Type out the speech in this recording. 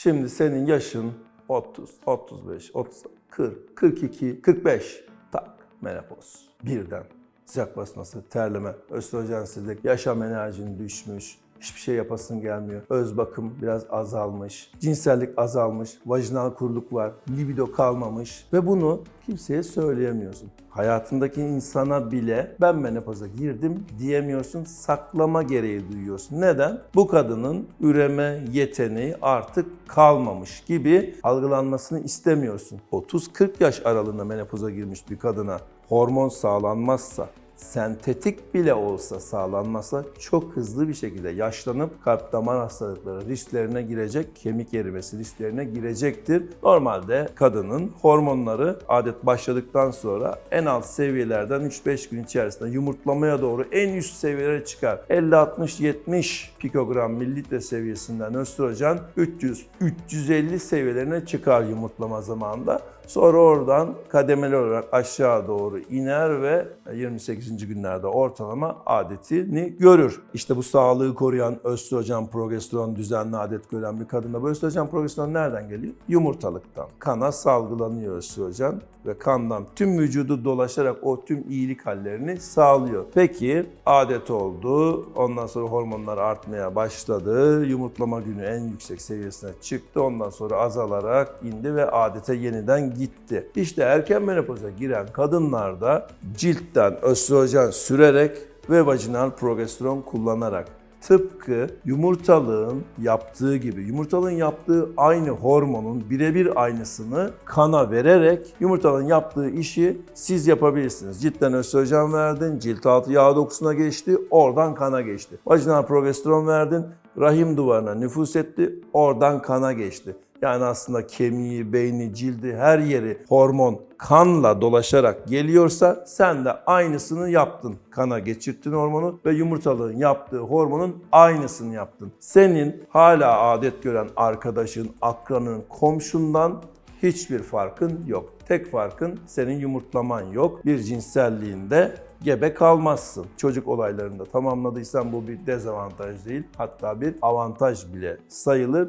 Şimdi senin yaşın 30, 35, 30, 40, 42, 45. Tak menopoz. Birden sıcak basması, terleme, östrojensizlik, yaşam enerjin düşmüş, hiçbir şey yapasın gelmiyor. Öz bakım biraz azalmış, cinsellik azalmış, vajinal kuruluk var, libido kalmamış ve bunu kimseye söyleyemiyorsun. Hayatındaki insana bile ben menopoza girdim diyemiyorsun, saklama gereği duyuyorsun. Neden? Bu kadının üreme yeteneği artık kalmamış gibi algılanmasını istemiyorsun. 30-40 yaş aralığında menopoza girmiş bir kadına hormon sağlanmazsa, sentetik bile olsa sağlanmazsa çok hızlı bir şekilde yaşlanıp kalp damar hastalıkları risklerine girecek, kemik erimesi risklerine girecektir. Normalde kadının hormonları adet başladıktan sonra en alt seviyelerden 3-5 gün içerisinde yumurtlamaya doğru en üst seviyelere çıkar. 50-60-70 pikogram mililitre seviyesinden östrojen 300-350 seviyelerine çıkar yumurtlama zamanında. Sonra oradan kademeli olarak aşağı doğru iner ve 28. günlerde ortalama adetini görür. İşte bu sağlığı koruyan östrojen, progesteron düzenli adet gören bir kadında bu östrojen, progesteron nereden geliyor? Yumurtalıktan. Kana salgılanıyor östrojen ve kandan tüm vücudu dolaşarak o tüm iyilik hallerini sağlıyor. Peki adet oldu. Ondan sonra hormonlar artmaya başladı. Yumurtlama günü en yüksek seviyesine çıktı. Ondan sonra azalarak indi ve adete yeniden gitti. İşte erken menopoza giren kadınlarda ciltten östrojen sürerek ve vajinal progesteron kullanarak tıpkı yumurtalığın yaptığı gibi yumurtalığın yaptığı aynı hormonun birebir aynısını kana vererek yumurtalığın yaptığı işi siz yapabilirsiniz. Ciltten östrojen verdin, cilt altı yağ dokusuna geçti, oradan kana geçti. Vajinal progesteron verdin, rahim duvarına nüfus etti, oradan kana geçti. Yani aslında kemiği, beyni, cildi, her yeri hormon kanla dolaşarak geliyorsa sen de aynısını yaptın. Kana geçirttin hormonu ve yumurtalığın yaptığı hormonun aynısını yaptın. Senin hala adet gören arkadaşın, akranın, komşundan hiçbir farkın yok. Tek farkın senin yumurtlaman yok. Bir cinselliğinde gebe kalmazsın. Çocuk olaylarında tamamladıysan bu bir dezavantaj değil. Hatta bir avantaj bile sayılır.